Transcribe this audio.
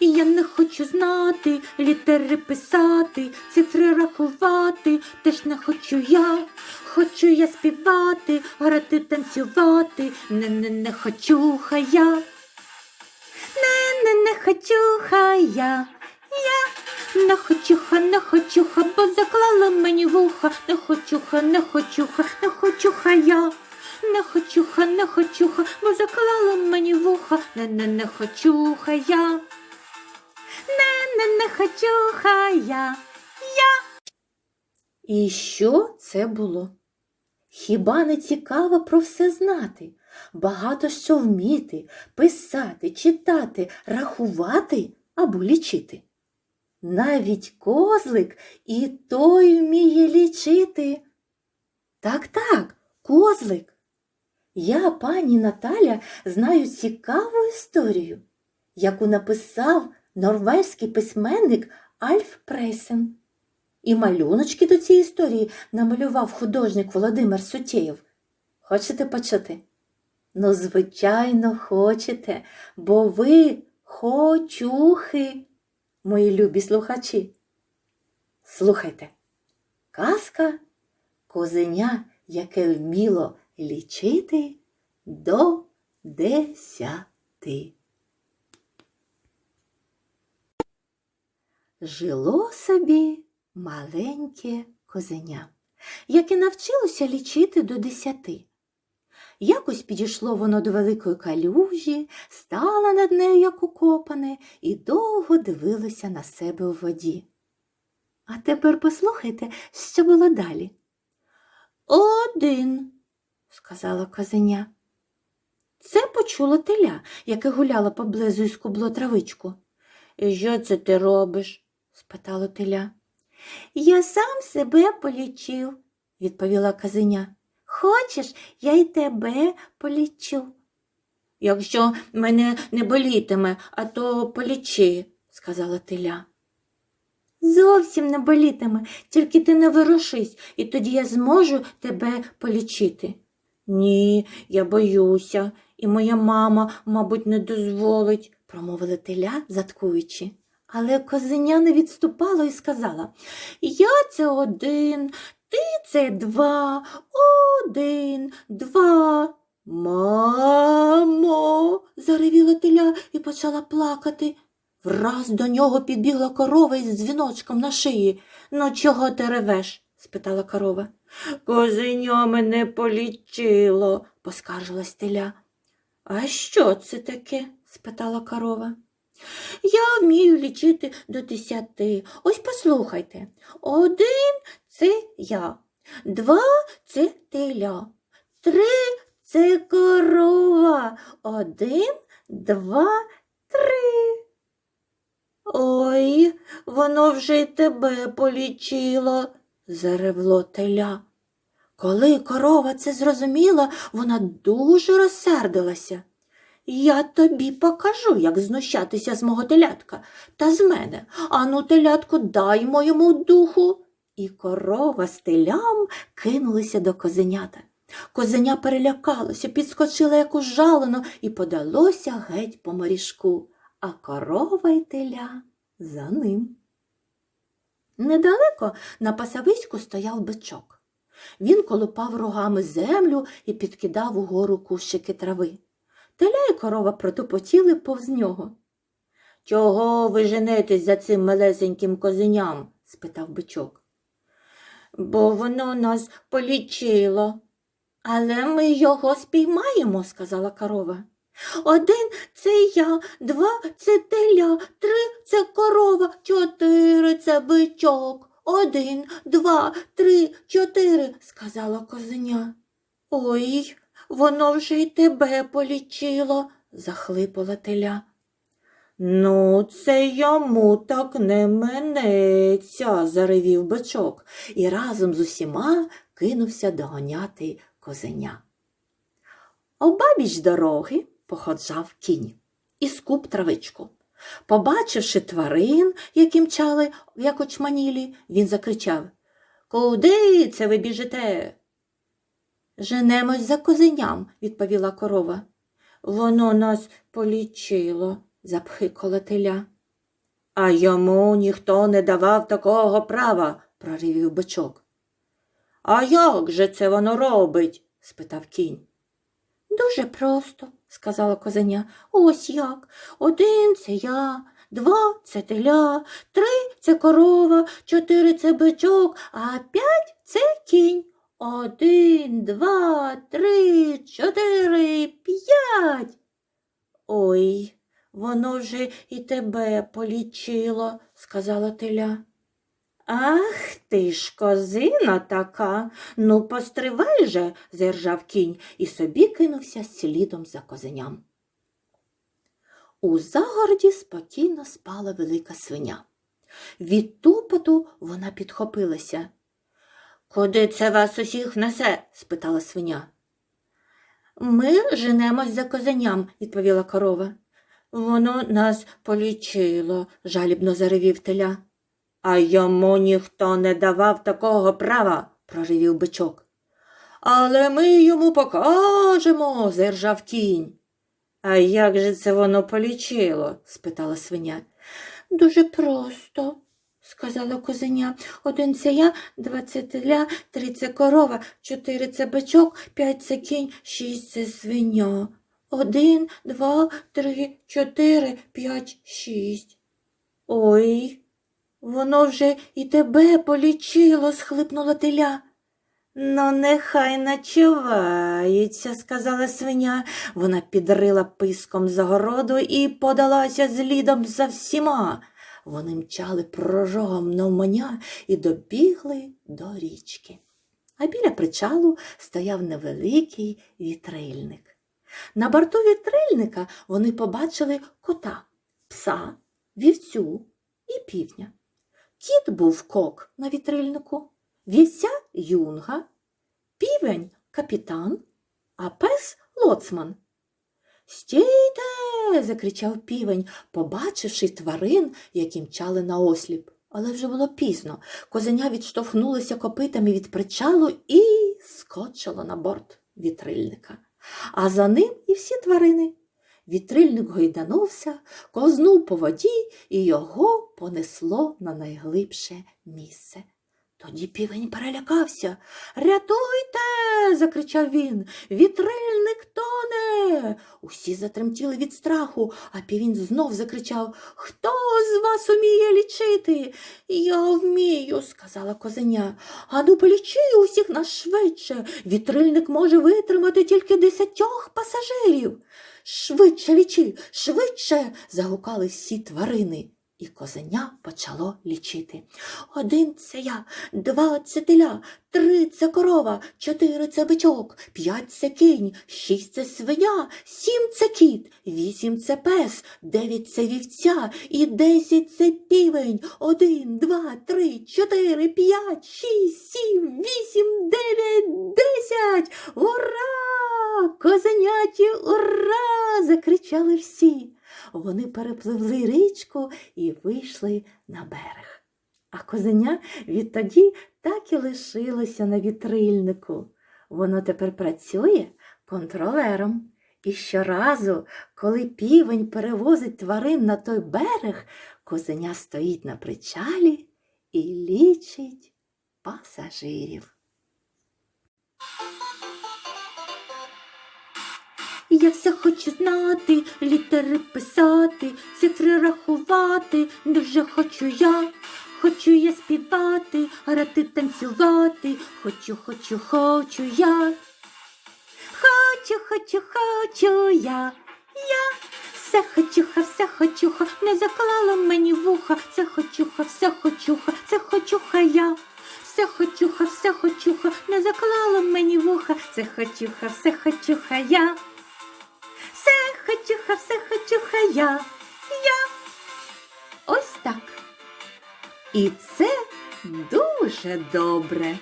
І я не хочу знати, літери писати, цифри рахувати, теж не хочу я. Хочу я співати, грати, танцювати, не не не хочу хай я. Не не не хочу хай я. Я не хочуха, не хочуха, бо заклала мені вуха, не хочуха, не хочуха, не хочуха я. Не хочуха, не хочуха, бо заклала мені вуха, не не не хочуха я. Не хочуха я. Я. І що це було? Хіба не цікаво про все знати, багато що вміти, писати, читати, рахувати або лічити? Навіть козлик і той вміє лічити. Так, так, козлик. Я, пані Наталя, знаю цікаву історію, яку написав норвезький письменник Альф Прейсен. І малюночки до цієї історії намалював художник Володимир Сутєєв. Хочете почути? Ну, звичайно, хочете, бо ви хочухи, мої любі слухачі. Слухайте, казка козеня, яке вміло лічити до десяти. Жило собі маленьке козеня, яке навчилося лічити до десяти. Якось підійшло воно до великої калюжі, стало над нею, як укопане, і довго дивилося на себе у воді. А тепер послухайте, що було далі. Один, сказала козеня. Це почуло теля, яке гуляло поблизу і скубло травичку. Що це ти робиш? Спитало теля. Я сам себе полічив, відповіла козеня. Хочеш, я й тебе полічу. Якщо мене не болітиме, а то полічи, сказала теля. Зовсім не болітиме, тільки ти не ворушись, і тоді я зможу тебе полічити. Ні, я боюся, і моя мама, мабуть, не дозволить, промовила теля, заткуючи. Але козеня не відступало і сказала Я це один, ти це два, один, два. Мамо, заревіла теля і почала плакати. Враз до нього підбігла корова із дзвіночком на шиї. Ну, чого ти ревеш? спитала корова. Козеня мене полічило, поскаржилась теля. А що це таке? спитала корова. Я вмію лічити до десяти. Ось послухайте. Один це я, два це теля, три це корова. Один, два, три. Ой, воно вже й тебе полічило, заревло теля. Коли корова це зрозуміла, вона дуже розсердилася. Я тобі покажу, як знущатися з мого телятка та з мене. Ану, телятку, дай моєму духу. І корова з телям кинулися до козенята. Козеня перелякалося, підскочила як ужалено і подалося геть по морішку, а корова й теля за ним. Недалеко на пасовиську стояв бичок. Він колупав рогами землю і підкидав угору кущики трави. Теля і корова протопотіли повз нього. Чого ви женетесь за цим малесеньким козеням? спитав бичок. Бо воно нас полічило. Але ми його спіймаємо, сказала корова. Один це я, два це теля, три це корова, чотири це бичок. Один, два, три, чотири, сказала козеня. Ой, воно вже й тебе полічило, захлипала теля. Ну, це йому так не минеться, заревів бичок і разом з усіма кинувся доганяти козеня. Обабіч дороги походжав кінь і скуп травичку. Побачивши тварин, які мчали, як очманілі, він закричав Куди це ви біжите? Женемось за козеням, відповіла корова. Воно нас полічило, запхикала теля. А йому ніхто не давав такого права, проривів бичок. А як же це воно робить? спитав кінь. Дуже просто, сказала козеня. Ось як. Один це я, два це теля, три це корова, чотири це бичок, а п'ять це кінь. Один, два, три, чотири, п'ять. Ой, воно вже і тебе полічило, сказала теля. Ах ти ж козина така. Ну, постривай же, зержав кінь і собі кинувся слідом за козеням. У загороді спокійно спала велика свиня. Від тупоту вона підхопилася. Куди це вас усіх несе? спитала свиня. Ми женемось за козеням, відповіла корова. Воно нас полічило, жалібно заревів теля. А йому ніхто не давав такого права, проривів бичок. Але ми йому покажемо, зержав кінь. А як же це воно полічило? спитала свиня. Дуже просто, сказала козеня. Один це я, два теля, три це корова, чотири це бичок, п'ять це кінь, шість це свиня. Один, два, три, чотири, п'ять, шість. Ой, воно вже і тебе полічило, схлипнула теля. Ну, нехай начувається, сказала свиня. Вона підрила писком загороду і подалася з лідом за всіма. Вони мчали прожогом навмання і добігли до річки. А біля причалу стояв невеликий вітрильник. На борту вітрильника вони побачили кота, пса, вівцю і півня. Кіт був кок на вітрильнику, вівця юнга, півень капітан, а пес лоцман. Стійте. Закричав півень, побачивши тварин, які мчали на осліп. Але вже було пізно. Козеня відштовхнулося копитами від причалу і скочило на борт вітрильника. А за ним і всі тварини. Вітрильник гойданувся, кознув по воді і його понесло на найглибше місце. Тоді півень перелякався. Рятуйте. закричав він. Вітрильник тоне. Усі затремтіли від страху, а півінь знов закричав Хто з вас уміє лічити? Я вмію, сказала козеня. Ану, полічи усіх нас швидше. Вітрильник може витримати тільки десятьох пасажирів. Швидше лічи, швидше. загукали всі тварини. І козеня почало лічити. Один це я, два це теля, три це корова, чотири це бичок, п'ять це кінь, шість це свиня, сім це кіт, вісім це пес, дев'ять це вівця і десять це півень. Один, два, три, чотири, п'ять, шість, сім, вісім, дев'ять, десять. Ура! Козеняті, ура! закричали всі. Вони перепливли річку і вийшли на берег. А козеня відтоді так і лишилося на вітрильнику. Воно тепер працює контролером. І щоразу, коли півень перевозить тварин на той берег, козеня стоїть на причалі і лічить пасажирів. Я все хочу знати, літери писати, цифри рахувати, дуже хочу я, хочу я співати, грати, танцювати, хочу, хочу, хочу я. Хочу, хочу, хочу я, я. Все хочуха, все хочуха, не заклала мені вуха, все хочуха, все хочуха, це хочуха я. Все хочуха, все хочуха, не заклала мені вуха, це хочуха, все хочуха я. Все хочуха, все хочуха я, я. Ось так. І це дуже добре.